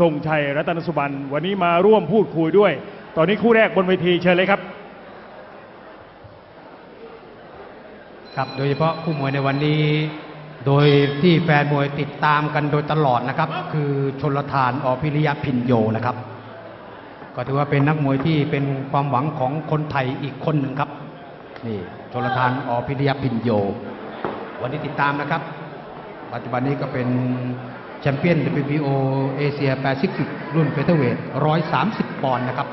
ทรงชัยรัตนสุบันวันนี้มาร่วมพูดคุยด้วย ตอนนี้คู่แรกบนเวทีเชิญเลยครับ ครับโดยเฉพาะคู่มวยในวันนี้ โดยที่แฟนมวยติดตามกันโดยตลอดนะครับ คือชนลทานอพิริยะพินโยนะครับ ก็ถือว่าเป็นนักมวยที่เป็นความหวังของคนไทยอีกคนหนึ่งครับนี่ชนลทานอพิริยะพินโย วันนี้ติดตามนะครับ ปัจจุบันนี้ก็เป็น แชมเปี้ยน WBO เอเชียแปซิฟิกรุ่นเฟเธอร์เวท130 ปอนด์นะครับ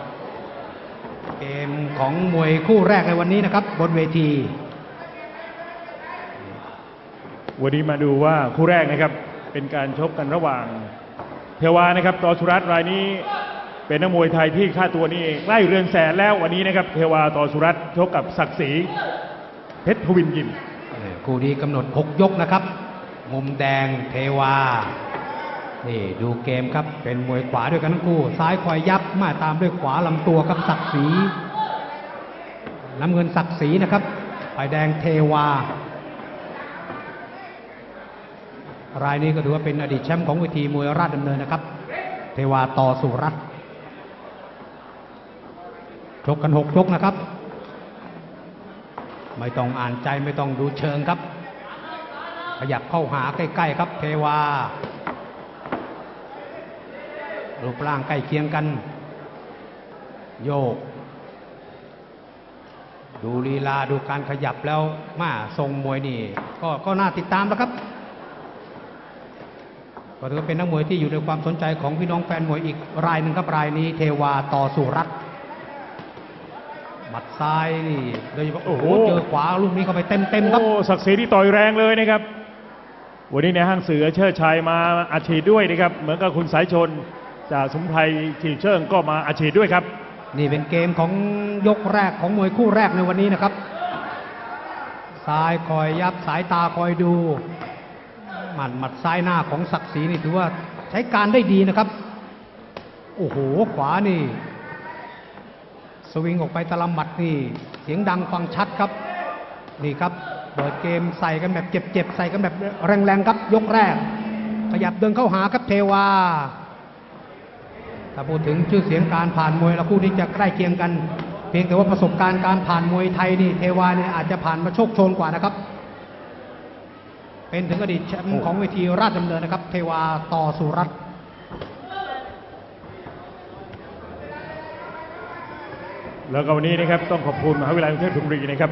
เกมของมวยคู่แรกในวันนี้นะครับ บนเวที วันนี้มาดูว่าคู่แรกนะครับ เป็นการชกกันระหว่าง เทวานะครับต่อสุรัตน์รายนี้เป็นนักมวยไทยที่ค่าตัวนี่ใกล้เรือนแสนแล้ววันนี้นะครับ เทวาต่อสุรัตน์ชกกับศักดิ์ศรีเพชรพวินยิมเอ่อคู่นี้กำหนด 6 ยกนะครับ มุมแดงเทวา นี่ดูเกมครับเป็นมวยขวาด้วยกันทั้งคู่ ซ้ายคอยยับมาตามด้วยขวาลำตัวครับศักดิ์ศรีน้ำเงินศักดิ์ศรีนะครับฝ่ายแดงเทวา รายนี้ก็ถือว่าเป็นอดีตแชมป์ของเวทีมวยราชดำเนินนะครับ เทวาต่อสุรัตน์ชกกันหกยกนะครับ ไม่ต้องอ่านใจไม่ต้องดูเชิงครับ ขยับเข้าหาใกล้ ๆ ครับ เทวา รูปร่างใกล้เคียงกัน โยก ดูลีลาดูการขยับแล้วมาทรงมวยนี่ก็ก็น่าติดตามแล้วครับก็ถือว่าเป็นนักมวยที่อยู่ในความสนใจของพี่น้องแฟนมวยอีกรายหนึ่งครับรายนี้ เทวาต่อสุรัตน์หมัดซ้ายนี่โดยเฉพาะโอ้โหโอ้โหเจอขวาลูกนี้เข้าไปเต็มๆครับโอ้ศักดิ์ศรีที่ต่อยแรงเลยนะครับ วันนี้ในห้างเสือเชิดชัยมาอาชีพด้วยนะครับ เหมือนกับคุณสายชน จากสมุนไพรฉีดเชิงก็มาอาชีพด้วยครับ นี่เป็นเกมของยกแรกของมวยคู่แรกในวันนี้นะครับซ้ายคอยยับสายตาคอยดู หมัดหมัดซ้ายหน้าของศักดิ์ศรีนี่ถือว่าใช้การได้ดีนะครับ โอ้โห ขวานี่ สวิงออกไปตะลำหมัดนี่ เสียงดังฟังชัดครับ นี่ครับ เปิดเกมใส่กันแบบเจ็บๆ ใส่กันแบบแรงๆครับ ยกแรก ขยับเดินเข้าหาครับเทวา ถ้าพูดถึงชื่อเสียงการผ่านมวยแล้วคู่นี้จะใกล้เคียงกัน เพียงแต่ว่าประสบการณ์การผ่านมวยไทยนี่เทวาเนี่ยอาจจะผ่านมาโชคโชนกว่านะครับ เป็นถึงอดีตแชมป์ของเวทีราชดำเนินนะครับ เทวาต่อสุรัตน์แล้วก็วันนี้นะครับต้องขอบคุณมหาวิทยาลัยกรุงเทพธนบุรีนะครับ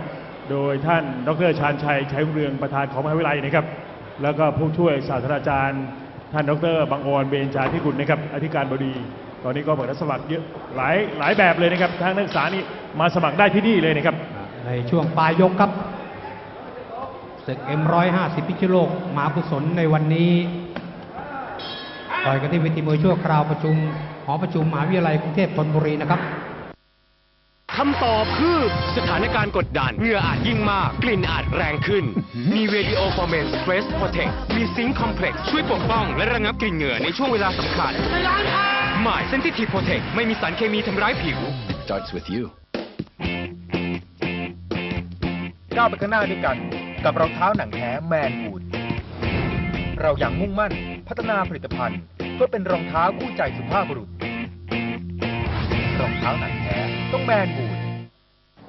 โดยท่านดรชาญชัยชัยรุ่งเรืองประธานของมหาวิทยาลัยนะครับ แล้วก็ผู้ช่วยศาสตราจารย์ ท่านดรบางออนเบญจาธิกุลนะครับอธิการบดี ตอนนี้ก็เปิดรับสมัครเยอะหลายหลายแบบเลยนะครับทางนักศึกษานี่มาสมัครได้ที่นี่เลยนะครับ ในช่วงปลายยกครับศึก M150 พิชิตโลกมหากุศลในวันนี้ต่อยกันที่เวทีมวยชั่วคราวประชุมหอประชุมมหาวิทยาลัยกรุงเทพธนบุรีนะครับคำตอบคือสถานการณ์กดดัน เหงื่ออาจยิ่งมาก กลิ่นอาจแรงขึ้น มี Radio f o r m e n Stress Protect มีซิงค์คอมเพล็กซ์ช่วยปกป้องและระงับกลิ่นเหงื่อในช่วงเวลาสำคัญ หมาย Sensitive Protect ไม่มีสารเคมีทำร้ายผิว starts with you. ก้าวไปข้างหน้าด้วยกัน กับรองเท้าหนังแท้แมนบูดเราอย่างมุ่งมั่นพัฒนาผลิตภัณฑ์เพื่อเป็นรองเท้าคู่ใจสุภาพบุรุษ รองเท้าหนังแท้ต้องแมนบูด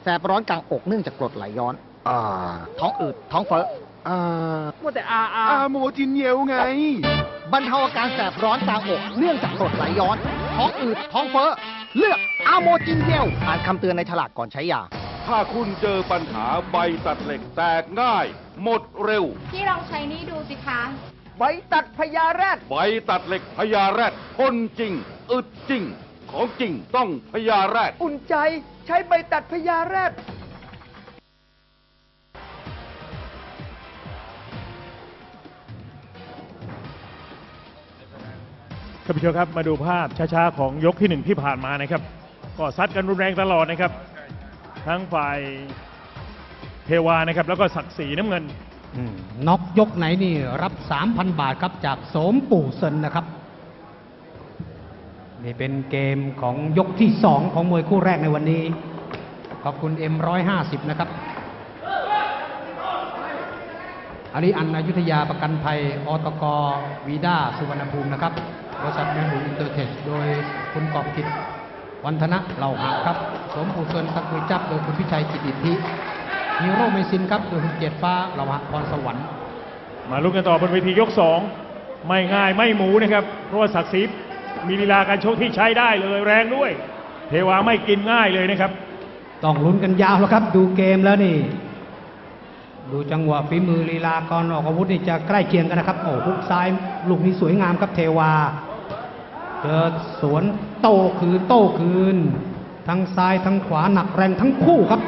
แสบร้อนกลางอกเนื่องจากกรดไหลย้อน อ่า ท้องอืดท้องเฟ้อ อ่ามัวแต่อาอาอาโมจินเยวไง บรรเทาอาการแสบร้อนกลางอกเนื่องจากกรดไหลย้อน ท้องอืดท้องเฟ้อ เลือกอาโมจินเยลอ่านคำเตือนในฉลากก่อนใช้ยา ถ้าคุณเจอปัญหาใบตัดเหล็กแตกง่าย หมดเร็ว พี่ลองใช้นี่ดูสิคะไว้ตัดพยาแรด ใบตัดเหล็กพญาแรดทนจริง อึดจริง ของจริงต้องพญาแรด อุ่นใจใช้ใบตัดพยาแรด ท่านผู้ชมครับมาดูภาพช้าๆของยกที่หนึ่งที่ผ่านมานะครับ ก็ซัดกันรุนแรงตลอดนะครับ ทั้งฝ่ายเทวานะครับ แล้วก็ศักดิ์ศรีน้ำเงิน อืมน็อกยกไหนนี่รับ 3,000 บาทครับจากโสมปู่เซินนะครับ นี่เป็นเกมของยกที่ 2 ของมวยคู่แรกในวันนี้ ขอบคุณ M150 นะครับ อาริอันอยุธยาประกันภัยอตกวีด้าสุวรรณภูมินะครับบริษัทแมนหูอินเตอร์เทคโดยคุณกอบกิจวันธนะเหล่าหะครับ สมภูเซินตักมือจับโดยคุณพิชัยจิตอิทธิฮีโร่เมซินครับโดยคุณเกียรติฟ้าเหล่าหะพรสวรรค์ มาลุ้นกันต่อบนเวทียกสองไม่ง่ายไม่หมูนะครับเพราะว่าศักดิ์ศรีมีลีลาการชกที่ใช้ได้เลยแรงด้วย เทวาไม่กินง่ายเลยนะครับ ต้องลุ้นกันยาวแล้วครับ ดูเกมแล้วนี่ ดูจังหวะฝีมือลีลาก่อออกอาวุธนี่จะใกล้เคียงกันนะครับ โอ้ฮุกซ้ายลูกนี้สวยงามครับเทวา เจอสวนโต้คืนโต้คืน ทั้งซ้ายทั้งขวาหนักแรงทั้งคู่ครับ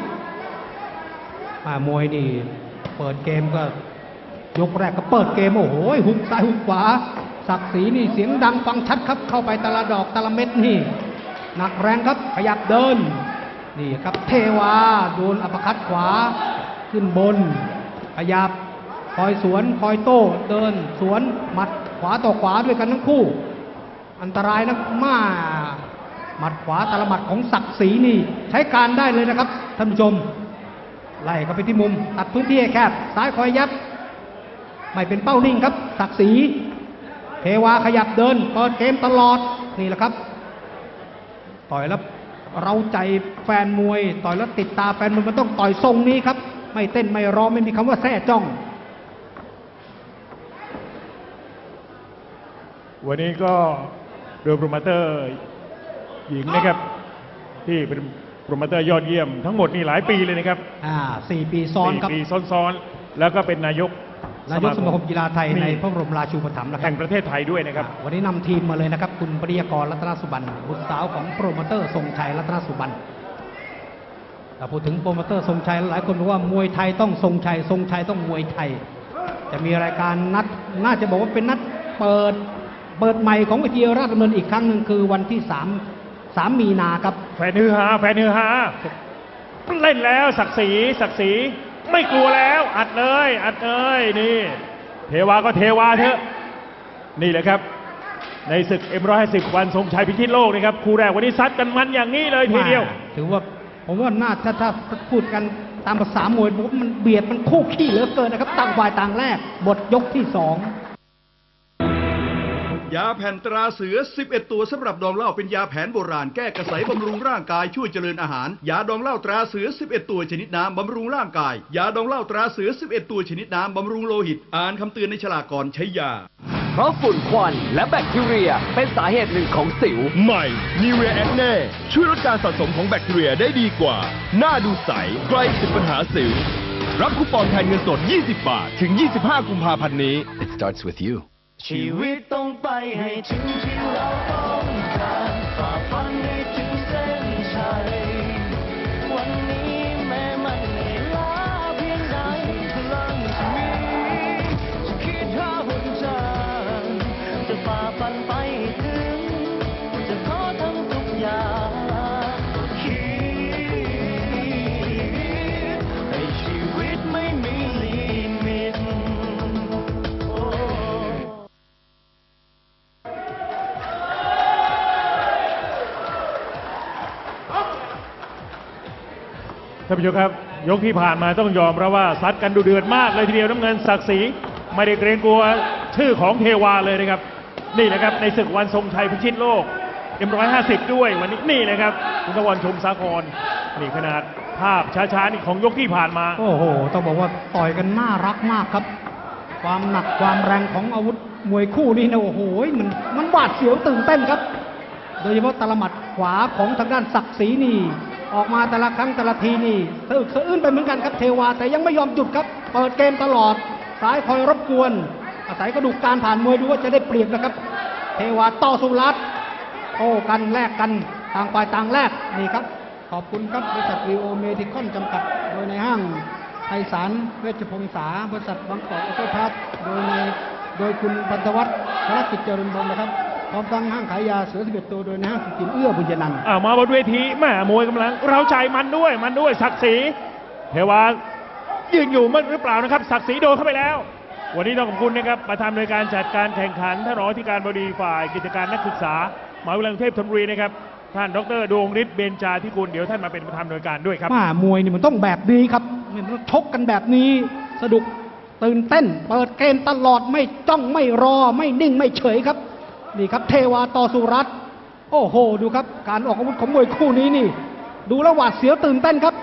มามวยนี่เปิดเกมก็ยกแรกก็เปิดเกมโอ้โหหุกซ้ายหุกขวาศักดิ์ศรีนี่เสียงดังฟังชัดครับ เข้าไปต่ละดอกต่ละเม็ดนี่หนักแรงครับขยับเดิน นี่ครับเทวาโดนอัปคัดขวา ขึ้นบน ขยับ คอยสวน คอยโต้ เดิน สวน หมัดขวาต่อขวาด้วยกันทั้งคู่ อันตรายนะมาหมัดขวาต่ละหมัดของศักดิ์ศรีนี่ ใช้การได้เลยนะครับท่านผู้ชม ไล่เข้าไปที่มุม ตัดพื้นที่แคบ ซ้ายคอยยับ ไม่เป็นเป้านิ่งครับ ศักดิ์ศรีเทวาขยับเดินเปิดเกมตลอดนี่แหละครับ ต่อยแล้วเราใจแฟนมวย ต่อยแล้วติดตาแฟนมวยมันต้องต่อยทรงนี้ครับ ไม่เต้นไม่รอไม่มีคำว่าแท้จ้อง วันนี้ก็โดยโปรโมเตอร์หญิงนะครับ ที่เป็นโปรโมเตอร์ยอดเยี่ยมทั้งหมดนี่หลายปีเลยนะครับอ่าสี่ปีซ้อนสี่ครับปีซ้อนๆ แล้วก็เป็นนายกนายกสมาคมกีฬาไทยในพระบรมราชูปถัมภ์นะครัแห่บงประเทศไทยด้วยนะครับ วันนี้นำทีมมาเลยนะครับ คุณปริยากรรัตนสุบันบุตรสาวของโปรโมเตอร์ทรงชัยรัตนสุบัน ถ้าพูดถึงโปรโมเตอร์ทรงชัยหลายคนบอกว่ามวยไทยต้องทรงชัยทรงชัยต้องมวยไทย จะมีรายการนัดน่าจะบอกว่าเป็นนัดเปิดเปิดใหม่ของวิทยาราชดำเนินอีกครั้งหนึ่งคือวันที่3 3มีนาครับแฟนฮือฮาแฟนฮือฮาเล่นแล้วศักดิ์ศรีศักดิ์ศรีไม่กลัวแล้ว อัดเลย อัดเลยนี่ เทวาก็เทวาเถอะ นี่แหละครับ ในศึก M150 วันทรงชัยพิชิตโลกนะครับคู่แรกวันนี้ซัดกันมันอย่างนี้เลยทีเดียว ถือว่า ผมว่าน่าถ้าถ้าพูดกันตามภาษามวยมันเบียดมันคู่ขี้เหลือเกินนะครับต่างฝ่ายต่างแรกบทยกที่สองยาแผ่นตราเสือ 11 ตัวสำหรับดองเหล้าเป็นยาแผนโบราณแก้กระสายบำรุงร่างกายช่วยเจริญอาหาร ยาดองเหล้าตราเสือ 11 ตัวชนิดน้ำบำรุงร่างกาย ยาดองเหล้าตราเสือ 11 ตัวชนิดน้ำบำรุงโลหิต อ่านคำเตือนในฉลากก่อนใช้ยา ราะฝุ่นควันและแบคทีเรียเป็นสาเหตุหนึ่งของสิว ใหม่ n i v e a Acne ช่วยลดการสะสมของแบคทีเรียได้ดีกว่า หน้าดูใสไกลถึงปัญหาสิว รับคูปองแทนเงินสด 20 บาท ถึง 25 กุมภาพันธ์นี้ It starts with you ชีวิตต้องไปให้ถึงที่เราต้องการฝ่าฟันให้ถึง ท่านผู้ชมครับ ยกที่ผ่านมาต้องยอมรับว่าซัดกันดูเดือดมากเลยทีเดียวน้ำเงินศักดิ์ศรีไม่ได้เกรงกลัวชื่อของเทวาเลยนะครับ นี่แหละครับในศึกวันทรงชัยพิชิตโลก M150 ด้วยวันนี้นี่เลยครับคุณตะวันชมสาครนี่ขนาดภาพช้าๆนี่ของยกที่ผ่านมา โอ้โห ต้องบอกว่าต่อยกันน่ารักมากครับ ความหนักความแรงของอาวุธมวยคู่นี้นะโอ้โหมันมันหวาดเสียวตื่นเต้นครับ โดยเฉพาะตละหมัดขวาของทางด้านศักดิ์ศรีนี่ ออกมาแต่ละครั้งแต่ละทีนี่สะอึกสะอื้นไปเหมือนกันครับเทวาแต่ยังไม่ยอมหยุดครับ เปิดเกมตลอดซ้ายคอยรบกวน อาศัยกระดูกการผ่านมวยดูว่าจะได้เปรียบนะครับ เทวาต่อสุรัตน์โต้กันแลกกันต่างฝ่ายต่างแลกนี่ครับ ขอบคุณครับบริษัทวีโอเมดิคอนจำกัดโดยในห้างไพศาลเวชพงษาบริษัทบางกอกออโต้พาร์โดยในโดยคุณพันธวัฒน์ธนกิจเจริญบงนะครับ พร้อมทั้งห้างขายยาเสือ11ตัวโดยในห้างสุจินเอื้อบุญยนันท์อ่ามาบนเวทีแม่มวยกำลังเราใจมันด้วยมันด้วยศักดิ์ศรีเทวายืนอยู่มั้งหรือเปล่านะครับศักดิ์ศรีโดนเข้าไปแล้ว วันนี้ต้องขอบคุณนะครับประธานโดยการจัดการแข่งขันท่านรองที่การบดีฝ่ายกิจการนักศึกษามหาวิทยาลัยกรุงเทพธนบุรีนะครับท่านดรดวงฤทธิ์เบญจาธิกุลเดี๋ยวท่านมาเป็นประธานโดยการด้วยครับว่ามวยนี่มันต้องแบบนี้ครับมันต้องชกกันแบบนี้สนุกตื่นเต้น เปิดเกมตลอดไม่จ้องไม่รอไม่นิ่งไม่เฉยครับ นี่ครับเทวาต่อสุรัตน์โอ้โห ดูครับ การออกอาวุธของมวยคู่นี้นี่ ดูแล้วหวาดเสียวตื่นเต้นครับ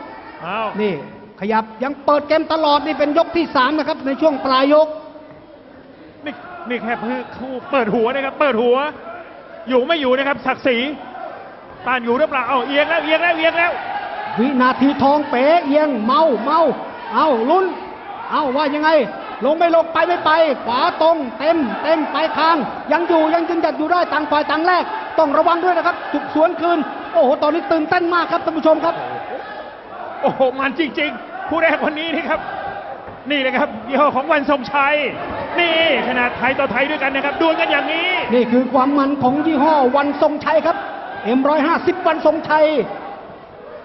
อ้าวนี่ ขยับยังเปิดเกมตลอดนี่เป็นยกที่สามนะครับ ในช่วงปลายยก นี่นี่แค่พื้นคู่เปิดหัวนะครับ เปิดหัว อยู่ไม่อยู่นะครับศักดิ์ศรีต้านอยู่หรือเปล่าเอาเอียงแล้วเอียงแล้วเอียงแล้ว วินาทีทองเป๋เอียงเมาเมาเอาลุ้น เอาว่ายังไง ลงไม่ลงไปไม่ไป ขวาตรงเต็มเต็มไปคาง ยังอยู่ยังยืนหยัดอยู่ได้ต่างฝ่ายต่างแรก ต้องระวังด้วยนะครับจุกสวนคืน โอ้โหตอนนี้ตื่นเต้นมากครับท่านผู้ชมครับ โอ้โหมันจริง ๆ ผู้แรกวันนี้นี่ครับ นี่นะครับยี่ห้อของวันทรงชัย นี่ขนาดไทยต่อไทยด้วยกันนะครับดวลกันอย่างนี้ นี่คือความมันของยี่ห้อวันทรงชัยครับ M150 วันทรงชัย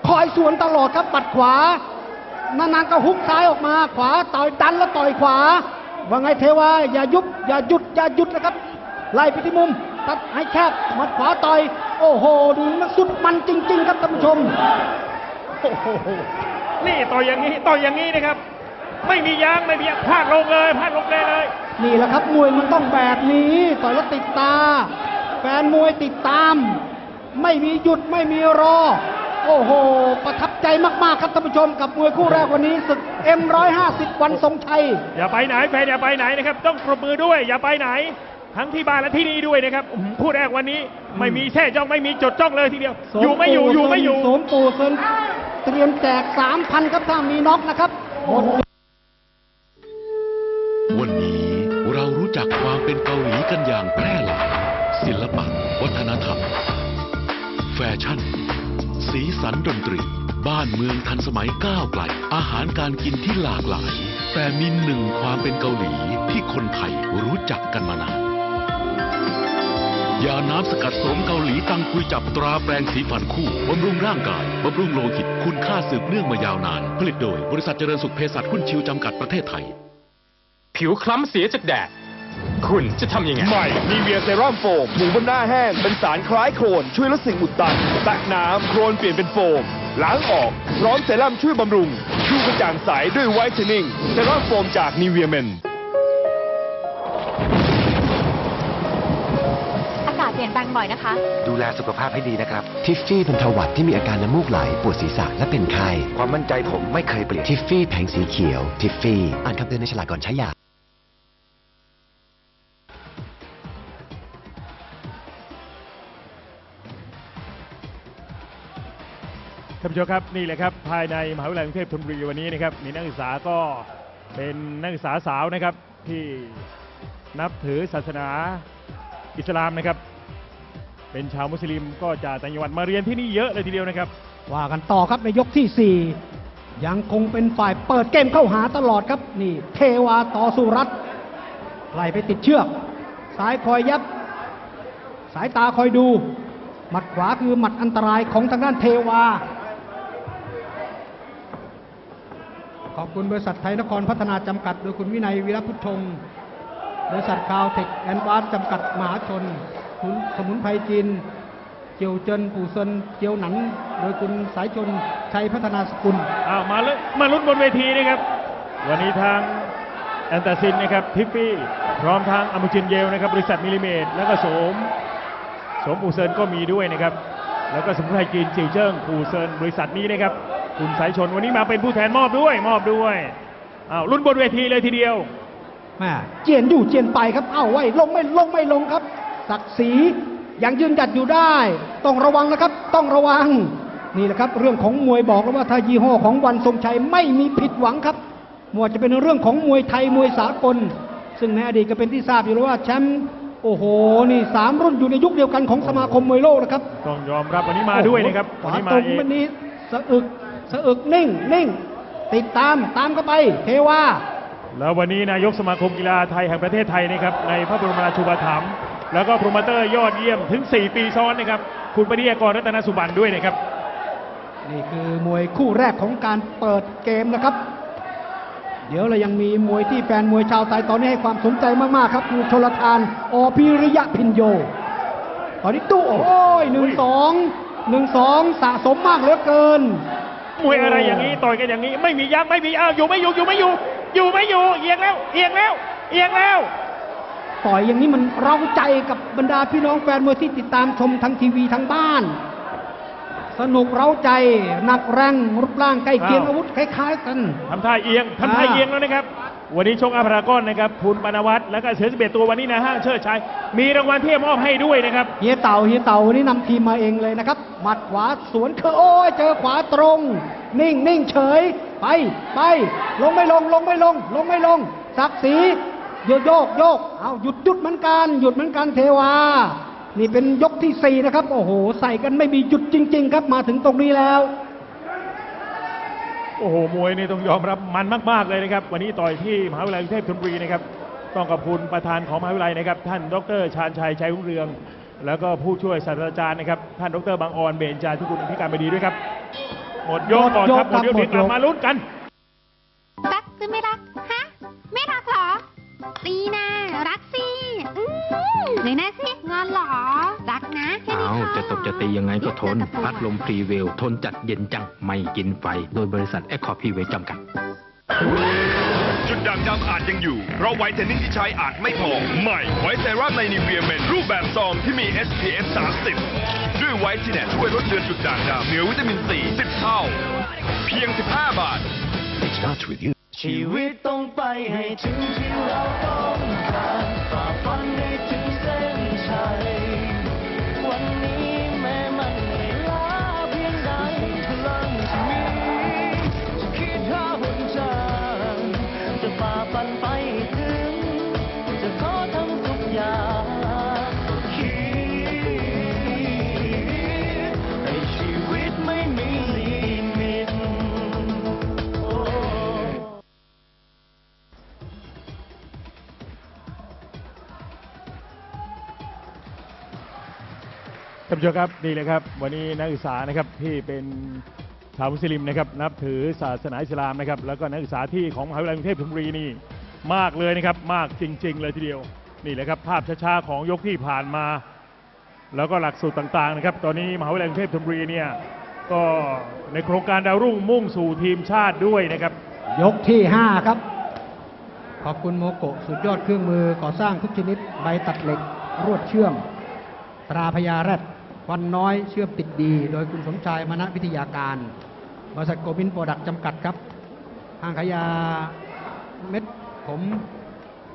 คอยสวนตลอดครับปัดขวา นานๆก็ฮุกซ้ายออกมา ขวาต่อยดันแล้วต่อยขวา ว่าไงเทวาอย่ายุบอย่าหยุดอย่าหยุดนะครับ ไล่ไปที่มุม ตัดให้แคบหมัดขวาต่อย โอ้โห ดูนักสุดมันจริง ๆ ครับท่านผู้ชมโอ้โหนี่ต่อยอย่างนี้ต่อยอย่างนี้นะครับ ไม่มียางไม่มียางพลาดลงเลยพลาดลงเลยเลย นี่แหละครับมวยมันต้องแบบนี้ ต่อยแล้วติดตา แฟนมวยติดตาม ไม่มีหยุดไม่มีรอ โอ้โห ประทับ ใจมากๆครับท่านผู้ชมกับมวยคู่แรกวันนี้ศึก M150 วันทรงชัย อย่าไปไหนแฟนอย่าไปไหนนะครับ ต้องปรบมือด้วย อย่าไปไหน ทั้งที่บ้านและที่นี่ด้วยนะครับอื้อหือผู้แรกวันนี้ไม่มีแช่จ้องไม่มีจดจ้องเลยทีเดียว อยู่ไม่อยู่อยู่ไม่อยู่ สมปู่เซินเตรียมแจก 3,000 ครับถ้ามีน็อกนะครับหมดวันนี้เรารู้จักความเป็นเกาหลีกันอย่างแพร่หลายศิลปะ วัฒนธรรม แฟชั่น สีสันดนตรี บ้านเมืองทันสมัยก้าวไกล อาหารการกินที่หลากหลาย แต่มีหนึ่งความเป็นเกาหลีที่คนไทยรู้จักกันมานานยาน้ำสกัดโสมเกาหลีตังคุยจับตราแปรงสีฟันคู่บำรุงร่างกายบำรุงโลหิตคุณค่าสืบเนื่องมายาวนาน ผลิตโดยบริษัทเจริญสุขเภสัชหุ้นชิวจำกัดประเทศไทย ผิวคล้ำเสียจากแดด คุณจะทำยังไง ใหม่นีเวียเซรั่มโฟมหมูบนหน้าแห้งเป็นสารคล้ายโคลนช่วยลดสิ่งอุดตันแตะน้ำโคลนเปลี่ยนเป็นโฟม ล้างออก พร้อมเซรั่มช่วยบำรุงดูกระจ่างใสด้วยไวท์เทนนิ่งเซรั่มโฟมจากนีเวียเมนอากาศเปลี่ยนแปลงบ่อยนะคะ ดูแลสุขภาพให้ดีนะครับ ทิฟฟี่บรรเทาหวัดที่มีอาการน้ำมูกไหล ปวดศีรษะและเป็นไข้ความมั่นใจผมไม่เคยเปลี่ยนทิฟฟี่แผงสีเขียว ทิฟฟี่ อ่านคำเตือนในฉลากก่อนใช้ยา ท่านผู้ชมครับนี่แหละครับภายในมหาวิทยาลัยกรุงเทพธนบุรีวันนี้นะครับมีนักศึกษาก็เป็นนักศึกษาสาวนะครับที่นับถือศาสนาอิสลามนะครับ เป็นชาวมุสลิมก็จากต่างจังหวัดมาเรียนที่นี่เยอะเลยทีเดียวนะครับ ว่ากันต่อครับในยกที่ 4 ยังคงเป็นฝ่ายเปิดเกมเข้าหาตลอดครับนี่เทวาต่อสุรัตน์ไล่ไปติดเชือกซ้ายคอยยับ สายตาคอยดู หมัดขวาคือหมัดอันตรายของทางด้านเทวา ขอบคุณบริษัทไทยนครพัฒนาจำกัด โดยคุณวินัยวีรพุทธงบริษัทคาวเทคแอนด์วานจำกัดมหาชนคุณสมุนไพรจีนเจียวเจินปู่เซินเจียวหนันโดยคุณสายชนชัยพัฒนาสกุลอ้าวมาเลยมาลุ้นบนเวทีนะครับ วันนี้ทางแอนตาซินนะครับทิฟฟี่พร้อมทางอมุจินเยลนะครับบริษัทมิลิเมตร แล้วก็โสมโสมปู่เซินก็มีด้วยนะครับ แล้วก็สมุนไพรจีนจิวเจิ้งปู่เซินบริษัทนี้นะครับ คุณสายชนวันนี้มาเป็นผู้แทนมอบด้วยมอบด้วยอ้าวลุ้นบนเวทีเลยทีเดียวแม่เจียนอยู่เจียนไปครับเอ้าไว้ลงไม่ลงไม่ลงครับศักดิ์ศรียังยืนหยัดอยู่ได้ ต้องระวังนะครับ ต้องระวังนี่แหละครับ เรื่องของมวยบอกแล้วว่าถ้ายี่ห้อของวันทรงชัยไม่มีผิดหวังครับมวยจะเป็นเรื่องของมวยไทยมวยสากล ซึ่งในอดีตก็เป็นที่ทราบอยู่แล้วว่าแชมป์โอ้โห นี่สามรุ่นอยู่ในยุคเดียวกันของสมาคมมวยโลกนะครับ ต้องยอมรับวันนี้มาด้วยนะครับขวันวานี้ตมารงเองวันนี้สะอึก สะอึกนิ่งนิ่ง ติดตามตามเข้าไป เทวา แล้ววันนี้นายกสมาคมกีฬาไทยแห่งประเทศไทยนะครับในพระบรมราชูปถัมภ์แล้วก็โปรโมเตอร์ยอดเยี่ยมถึง 4 ปีซ้อนนะครับ คุณปริยากรรัตนสุบันด้วยนะครับ นี่คือมวยคู่แรกของการเปิดเกมนะครับ เดี๋ยวเรายังมีมวยที่แฟนมวยชาวไทยตอนนี้ให้ความสนใจมาก ๆ ครับคือชลทานอพิริยะพินโย ตอนนี้ตู้โอ้ยหนึ่งสองหนึ่งสองสะสมมากเหลือเกิน มวยอะไรอย่างนี้ต่อยกันอย่างนี้ ไม่มียักษ์ไม่มีอ้าวอยู่ไม่อยู่อยู่ไม่อยู่ อยู่ไม่อยู่เอียงแล้วเอียงแล้วเอียงแล้ว ต่อยอย่างนี้มันเร้าใจกับบรรดาพี่น้องแฟนมวยที่ติดตามชมทางทีวีทางบ้าน สนุกเร้าใจหนักแรงรูปร่างใกล้เคียงอ้าวอาวุธคล้ายๆกัน ทำท่าเอียงทำท่าอ่าเอียงแล้วนะครับ วันนี้ชกอาภารากอนนะครับคุณปานวัตรแล้วก็เสือสิบเอ็ดตัววันนี้นะห้างเชิดชัยมีรางวัลที่มอบให้ด้วยนะครับเฮียเต่าเฮียเต่าวันนี้นำทีมมาเองเลยนะครับหมัดขวาสวนคือโอ้ยเจอขวาตรง นิ่งนิ่งเฉย ไปไป ลงไม่ลงลงไม่ลง ลงไม่ลงศักดิ์ศรีโยกโยกโยกเอาหยุดหยุดเหมือนกันหยุดเหมือนกันเทวา นี่เป็นยกที่สี่นะครับ โอ้โห ใส่กันไม่มีหยุดจริง ๆ ครับมาถึงตรงนี้แล้ว โอ้โห มวยนี่ต้องยอมรับมันมากๆเลยนะครับ วันนี้ต่อยที่มหาวิทยาลัยกรุงเทพธนบุรีนะครับ ต้องขอบคุณประธานของมหาวิทยาลัยนะครับ ท่านดรชาญชัยชัยรุ่งเรือง แล้วก็ผู้ช่วยศาสตราจารย์นะครับ ท่านดรบางออนเบญจาทุกุลพิการบดีด้วยครับ หมดยกก่อนครับ หมดยกหมดยกเดี๋ยวกลับมาลุ้นกันรักหรือไม่รัก ฮะ ไม่รักเหรอตีนะ รักสิอืม ไหนแน่สิงอนเหรอ รักนะแค่นี้เอาพอจะตบจะตียังไงก็ทนแต่ปวพัดลมพรีเวล ทนจัดเย็นจัง ไม่กินไฟ โดยบริษัทแอคคอร์พรีเวลจำกัด จุดด่างดำอาจยังอยู่ เพราะไวท์เทนนิ่งที่ใช้อาจไม่พอ ใหม่ไวท์เซรั่มในนิเวียเมนรูปแบบซองที่มี SPF 30 ด้วยไวท์ที่แนช่วยลดเลือนจุดด่างดำเหนือวิตามินซี10 เท่า เพียง 15 บาท ชีวิตต้องไปให้ถึงที่เราต้องการฝ่าฟันให้ถึง ท่านผู้ชมครับนี่เลยครับ วันนี้นักศึกษานะครับที่เป็นชาวมุสลิมนะครับนับถือศาสนาอิสลามนะครับแล้วก็นักศึกษาที่ของมหาวิทยาลัยกรุงเทพธนบุรีนี่มากเลยนะครับมากจริง ๆ เลยทีเดียวนี่แหละครับภาพช้าๆของยกที่ผ่านมา แล้วก็หลักสูตรต่างๆนะครับตอนนี้มหาวิทยาลัยกรุงเทพธนบุรีเนี่ยก็ในโครงการดาวรุ่งมุ่งสู่ทีมชาติด้วยนะครับ ยกที่ 5 ครับ ขอบคุณโมโกะสุดยอดเครื่องมือก่อสร้างทุกชนิดใบตัดเหล็กรวดเชื่อมตราพญาแรด วันน้อยเชื่อมติดดี โดยคุณสมชายมณวิทยาการ บริษัทโกบินโปรดักต์จำกัดครับห้างขายยาเม็ดผม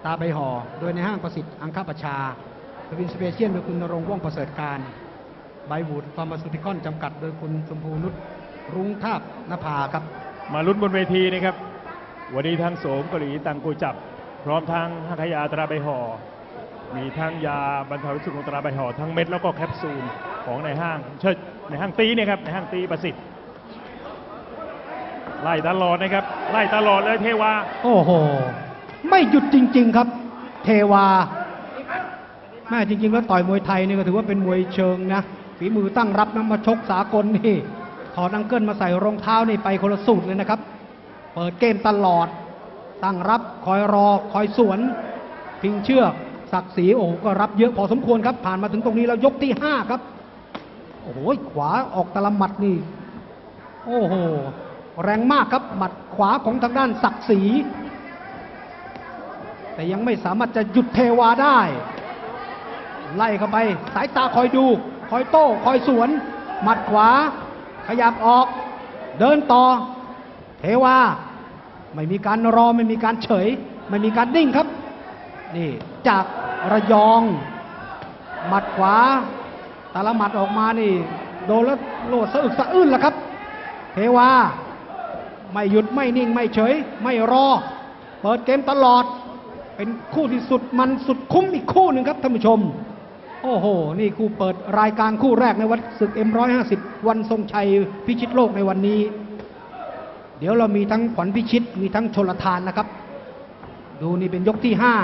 ตาใบห่อ โดยในห้างประสิทธิ์อังคประชาทวินสเปเชียลโดยคุณนรงว่องประเสริฐการไบวูดฟาร์มาซูติคอนจำกัด โดยคุณชมพูนุชรุ้งทาบนภาครับ มาลุ้นบนเวทีนะครับ วันนี้ทั้งโสมเกาหลีตังกุยจับ พร้อมทั้งห้าขยาตราใบห่อ มีทั้งยาบรรเทารู้สึกของตราใบห่อทั้งเม็ดแล้วก็แคปซูล ของในห้างเชิดในห้างตีเนี่ยครับในห้างตีประสิทธิ์ไล่ตลอดนะครับ ไล่ตลอดเลยเทวา โอ้โห ไม่หยุดจริง ๆ ครับ เทวาแม่จริง ๆ แล้วต่อยมวยไทยนี่ก็ถือว่าเป็นมวยเชิงนะฝีมือตั้งรับนะมาชกสากลนี่ถอดอังเกิลมาใส่รองเท้านี่ไปคนละสูตรเลยนะครับ เปิดเกมตลอด ตั้งรับคอยรอคอยสวน พิงเชือกศักดิ์ศรีโอ้ก็รับเยอะพอสมควรครับ ผ่านมาถึงตรงนี้แล้วยกที่ห้าครับ อ้โหขวาออกตะลหมัดนี่ โอ้โห แรงมากครับ หมัดขวาของทางด้านศักดิ์ศรี แต่ยังไม่สามารถจะหยุดเทวาได้ ไล่เข้าไป สายตาคอยดู คอยโต้คอยสวน หมัดขวา ขยับออก เดินต่อ เทวา ไม่มีการรอ ไม่มีการเฉย ไม่มีการนิ่งครับ นี่จากระยอง หมัดขวา แตาละหมัดออกมานี่ โดนแล้วโลดสะอึกสะอื้นแล้วครับ เทวา ไม่หยุดไม่นิ่งไม่เฉย ไม่รอ เปิดเกมตลอด เป็นคู่ที่สุดมันสุดคุ้มอีกคู่หนึ่งครับท่านผู้ชม โอ้โห นี่คู่เปิดรายการคู่แรกในวันศึก M150 วันทรงชัยพิชิตโลกในวันนี้ เดี๋ยวเรามีทั้งขวัญพิชิตมีทั้งชลทานนะครับ ดูนี่เป็นยกที่ห้า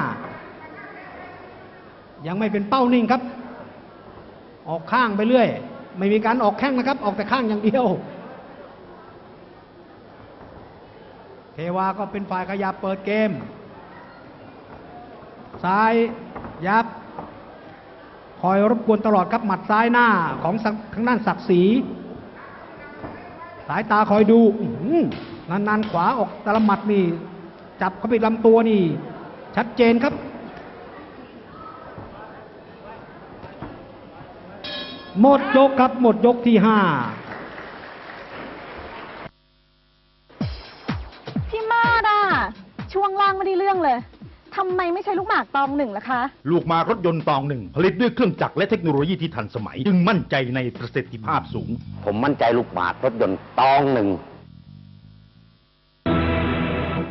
ยังไม่เป็นเป้านิ่งครับ ออกข้างไปเรื่อย ไม่มีการออกแข้งนะครับ ออกแต่ข้างอย่างเดียว เทวาก็เป็นฝ่ายขยับเปิดเกม ซ้ายยับ คอยรบกวนตลอดครับหมัดซ้ายหน้าของสักทางด้านศักดิ์ศรีสายตาคอยดูนานๆขวาออกตะละหมัดนี่ จับเขาไปลำตัวนี่ ชัดเจนครับ หมดยกครับหมดยกที่ห้าพี่มาดอะ ช่วงล่างไม่ได้เรื่องเลยทำไมไม่ใช่ลูกหมากตองหนึ่งล่ะคะ ลูกหมากรถยนต์ตองหนึ่ง ผลิตด้วยเครื่องจักรและเทคโนโลยีที่ทันสมัย จึงมั่นใจในประสิทธิภาพสูง ผมมั่นใจลูกหมากรถยนต์ตองหนึ่ง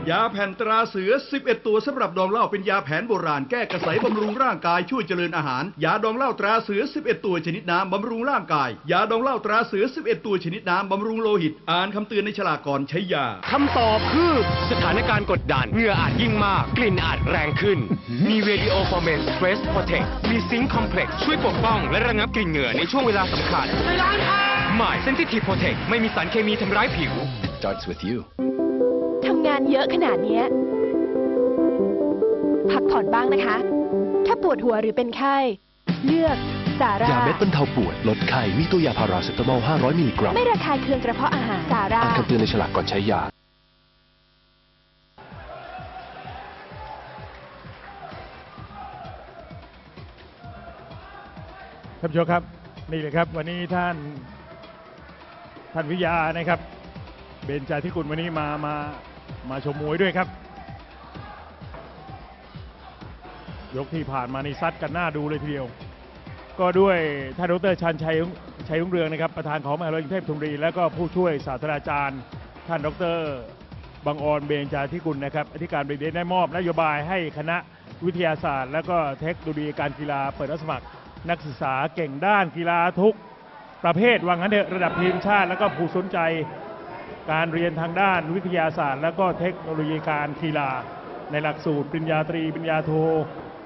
ยาแผ่นตราเสือ 11 ตัวสำหรับดองเหล้าเป็นยาแผนโบราณแก้กระสายบำรุงร่างกายช่วยเจริญอาหาร ยาดองเหล้าตราเสือ 11 ตัวชนิดน้ำบำรุงร่างกาย ยาดองเหล้าตราเสือ 11 ตัวชนิดน้ำบำรุงโลหิต อ่านคำเตือนในฉลากก่อนใช้ยาคำตอบคือ สถานการณ์กดดันเหงื่ออาจยิ่งมาก กลิ่นอาจแรงขึ้น มี Radio f o r m e n Stress Protect มีซิงค์คอมเพล็กซ์ช่วยปกป้อง และระงับกลิ่นเหงื่อในช่วงเวลาสำคัญหมาย Sensitive Protect ไม่มีสารเคมีทำร้ายผิว starts with you ทำงานเยอะขนาดเนี้ย พักผ่อนบ้างนะคะ ถ้าปวดหัวหรือเป็นไข้ เลือกสารายาเม็ดบรรเทาปวด ลดไข้ มีตัวยาพาราเซตามอล 500 มิลลิกรัม ไม่ระคายเคืองกระเพาะอาหารสาราอ่านคำเตือนในฉลากก่อนใช้ยา ท่านผู้ชมครับนี่เลยครับ วันนี้ท่านท่านวิยานะครับ เบญจาธิกุลวันนี้มามา มาชมมวยด้วยครับ ยกที่ผ่านมานี่ซัดกันหน้าดูเลยทีเดียว ก็ด้วยท่านดรชันชัยชัยรุ่งเรืองนะครับ ประธานของมหาวิทยาลัยกรุงเทพธนบุรีแล้วก็ผู้ช่วยศาสตราจารย์ ท่านดรบางออนเบญจาธิกุลนะครับอธิการบดีได้มอบนโยบายให้คณะวิทยาศาสตร์ และก็เทคโนโลยีการกีฬาเปิดรับสมัคร นักศึกษาเก่งด้านกีฬาทุกประเภทว่างั้นเถอะระดับทีมชาติ แล้วก็ผู้สนใจ การเรียนทางด้านวิทยาศาสตร์ แล้วก็เทคโนโลยีการกีฬา ในหลักสูตรปริญญาตรี ปริญญาโท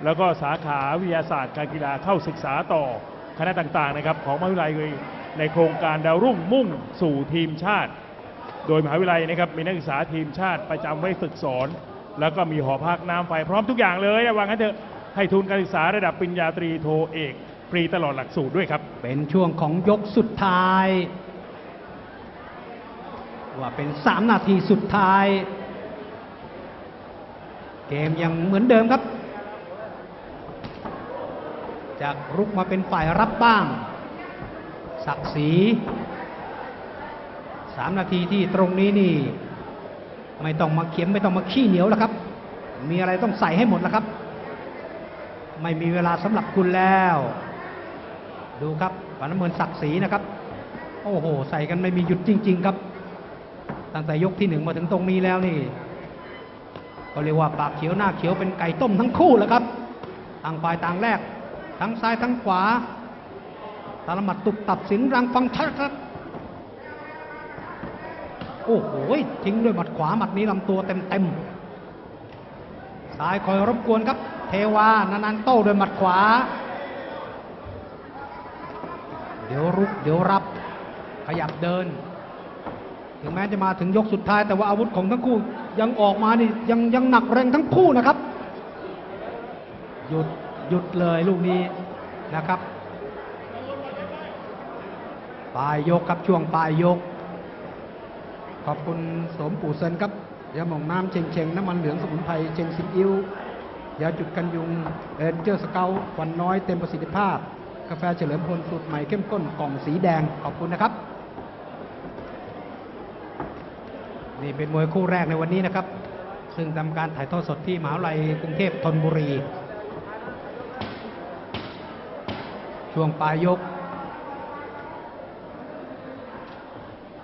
แล้วก็สาขาวิทยาศาสตร์การกีฬาเข้าศึกษาต่อคณะต่างๆนะครับของมหาวิทยาลัยในโครงการดาวรุ่งมุ่งสู่ทีมชาติ โดยมหาวิทยาลัยนะครับมีนักศึกษาทีมชาติประจำไว้ฝึกสอน แล้วก็มีหอพักน้ำไฟพร้อมทุกอย่างเลยวางั้นเถอะให้ทุนการศึกษาระดับปริญญาตรีโทเอกฟรีตลอดหลักสูตรด้วยครับ เป็นช่วงของยกสุดท้าย ว่าเป็น 3 นาทีสุดท้าย เกมยังเหมือนเดิมครับ จากรุกมาเป็นฝ่ายรับบ้าง ศักดิ์ศรีสามนาทีที่ตรงนี้นี่ ไม่ต้องมาเข็มไม่ต้องมาขี้เหนียวแล้วครับ มีอะไรต้องใส่ให้หมดแล้วครับ ไม่มีเวลาสำหรับคุณแล้ว ดูครับฝันน้ำเงินศักดิ์ศรีนะครับ โอ้โห ใส่กันไม่มีหยุดจริง ๆ ครับ ตั้งแต่ยกที่หนึ่งมาถึงตรงนี้แล้วนี่ก็เรียกว่าปากเขียวหน้าเขียวเป็นไก่ต้มทั้งคู่แล้วครับ ต่างฝ่ายต่างแรก ทั้งซ้ายทั้งขวาตาลมัดตุบตับสินรังฟังชัดครับ โอ้โหทิ้งด้วยหมัดขวาหมัดนี้ลำตัวเต็มๆซ้ายคอยรบกวนครับ เทวานันๆโต้ด้วยหมัดขวา เดี๋ยวรุกเดี๋ยวรับ ขยับเดิน ถึงแม้จะมาถึงยกสุดท้ายแต่ว่าอาวุธของทั้งคู่ยังออกมานี่ยังยังหนักแรงทั้งคู่นะครับ หยุดหยุดเลยลูกนี้นะครับปลายยกครับช่วงปลายยก ขอบคุณสมปู่เซนครับยาหม่องน้ำเชงเชงน้ำมันเหลืองสมุนไพรเชงซิมอิ้วยาจุดกันยุงเอนเจอร์สเกลวันน้อยเต็มประสิทธิภาพ กาแฟเฉลิมพลสูตรใหม่เข้มข้นกล่องสีแดงขอบคุณนะครับ นี่เป็นมวยคู่แรกในวันนี้นะครับ ซึ่งทำการถ่ายทอดสดที่มหาวิทยาลัยกรุงเทพธนบุรี ช่วงปลายยก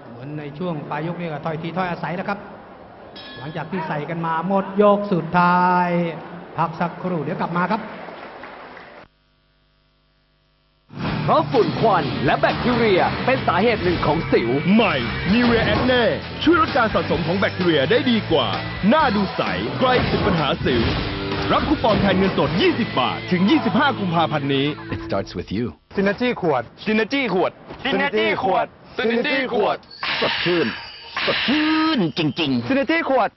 เหมือนในช่วงปลายยกนี่ก็ถอยทีถอยอาศัยนะครับ หลังจากที่ใส่กันมาหมดยกสุดท้าย พักสักครู่เดี๋ยวกลับมาครับ เพราะฝุ่นควันและแบคทีเรียเป็นสาเหตุหนึ่งของสิว ใหม่ n i v e a Acne ช่วยลดการสะสมของแบคทีเรียได้ดีกว่า หน้าดูใสไกลถึงปัญหาสิว รับคูปองแทนเงินสด 20 บาท ถึง 25 กุมภาพันธ์นี้ it starts with you ซินเนจี้ขวดซินเนจี้ขวดซินเนจี้ขวดซินเนจี้ขวด สดชื่น สดชื่น จริงๆซินเนจี้ขวด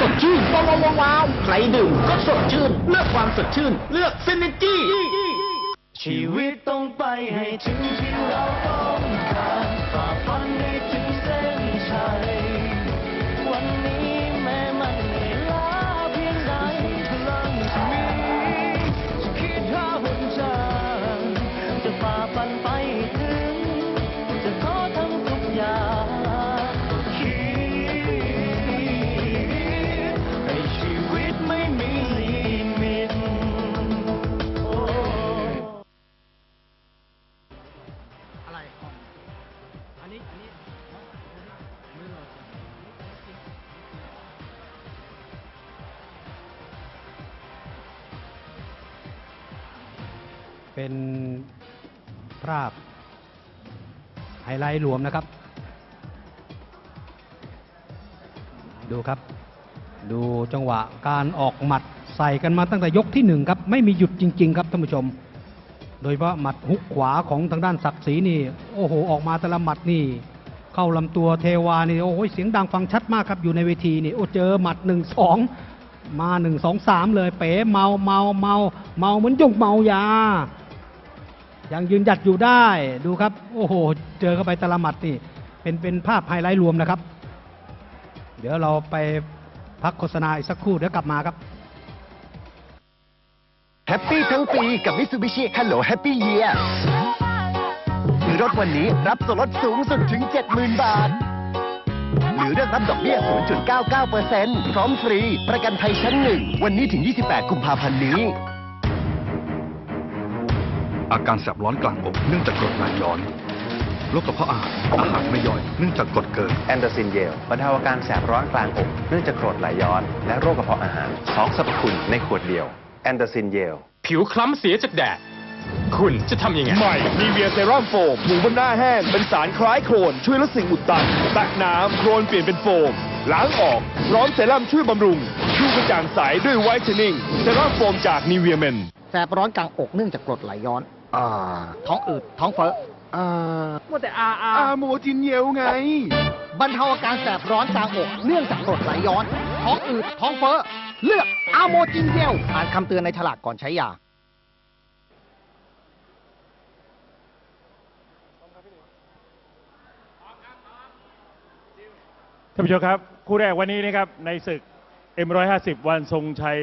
สดชื่นว้าวว้าวว้าวใครดื่มก็สดชื่น เลือกความสดชื่น เลือกซินเนจี้ ชีวิตต้องไปให้ถึงที่เราต้อง ไลท์รวมนะครับ ดูครับ ดูจังหวะการออกหมัดใส่กันมาตั้งแต่ยกที่หนึ่งครับ ไม่มีหยุดจริง ๆ ครับท่านผู้ชม โดยเฉพาะหมัดฮุกขวาของทางด้านศักดิ์ศรีนี่ โอ้โห ออกมาแต่ละหมัดนี่ เข้าลำตัวเทวานี่โอ้โหเสียงดังฟังชัดมากครับอยู่ในเวทีนี่โอ้เจอหมัดหนึ่งสองมาหนึ่งสองสามเลย เป๋เมาเมาเมาเมาเหมือนยงเมายา ยังยืนหยัดอยู่ได้ดูครับ โอ้โห เจอเข้าไปต่ละมัดนี่ เป็นเป็นภาพไฮไลท์รวมนะครับ เดี๋ยวเราไปพักโฆษณาอีกสักครู่เดี๋ยวกลับมาครับแฮปปี้ทั้งปีกับ Mitsubishi Hello Happy Year ซื้อรถวันนี้รับส่วนลดสูงสุดถึง 70,000 บาท หรือเลือกรับดอกเบี้ย 0.99%พร้อมฟรี ประกันภัยชั้นหนึ่ง วันนี้ถึง 28 กุมภาพันธ์นี้ อาการแสบร้อนกลางอกเนื่องจากกรดไหลย้อนโรคกระเพาะอาหารอาหารไม่ย่อยเนื่องจากกรดเกิน แอนโดซินเยลบรรเทาอาการแสบร้อนกลางอกเนื่องจากกรดไหลย้อน และโรคกระเพาะอาหารสองสรรพคุณในขวดเดียวแอนโดซินเยลผิวคล้ำเสียจากแดด คุณจะทำยังไง ใหม่นีเวียเซรั่มโฟมหมูบนหน้าแห้ง เป็นสารคล้ายโคลนช่วยลดสิ่งอุดตันแตะน้ำโคลนเปลี่ยนเป็นโฟม ล้างออกพร้อมเซรั่มช่วยบำรุงดูกระจ่างใสด้วยไวท์เทนนิ่งเซรั่มโฟมจากนีเวียเมนแสบร้อนกลางอกเนื่องจากกรดไหลย้อน อ่า ท้องอืด ท้องเฟ้ออ่ามัวแต่อาอาอาโมจินเยวไง บรรเทาอาการแสบร้อนกลางอกเนื่องจากกรดไหลย้อน ท้องอืด ท้องเฟ้อ เลือกอาโมจินเยลอ่านคำเตือนในฉลากก่อนใช้ยา ท่านผู้ชมครับ คู่แรกวันนี้นะครับในศึก M150 วันทรงชัย